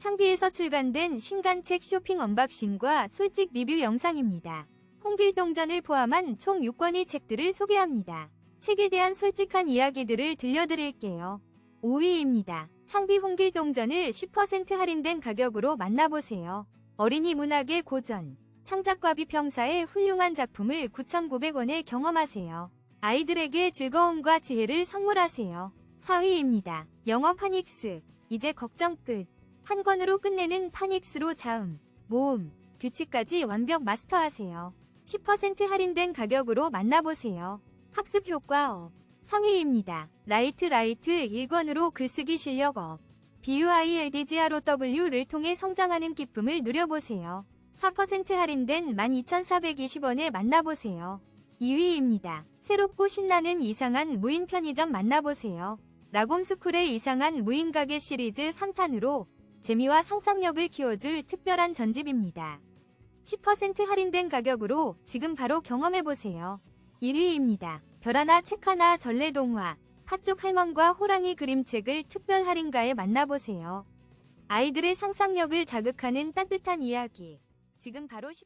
창비에서 출간된 신간책 쇼핑 언박싱과 솔직 리뷰 영상입니다. 홍길동전을 포함한 총 6권의 책들을 소개합니다. 책에 대한 솔직한 이야기들을 들려드릴게요. 5위입니다. 창비 홍길동전을 10% 할인된 가격으로 만나보세요. 어린이 문학의 고전, 창작과 비평사의 훌륭한 작품을 9,900원에 경험하세요. 아이들에게 즐거움과 지혜를 선물하세요. 4위입니다. 영어 파닉스, 이제 걱정 끝. 한 권으로 끝내는 파닉스로 자음, 모음, 규칙까지 완벽 마스터하세요. 10% 할인된 가격으로 만나보세요. 학습 효과 업. 3위입니다. 라이트 라이트 1권으로 글쓰기 실력 업. BUILDGROW를 통해 성장하는 기쁨을 누려보세요. 4% 할인된 12,420원에 만나보세요. 2위입니다. 새롭고 신나는 이상한 무인 편의점 만나보세요. 라곰스쿨의 이상한 무인 가게 시리즈 3탄으로 재미와 상상력을 키워줄 특별한 전집입니다. 10% 할인된 가격으로 지금 바로 경험해보세요. 1위입니다. 별 하나 책 하나 전래동화 팥죽 할멈과 호랑이 그림책을 특별 할인가에 만나보세요. 아이들의 상상력을 자극하는 따뜻한 이야기. 지금 바로 10%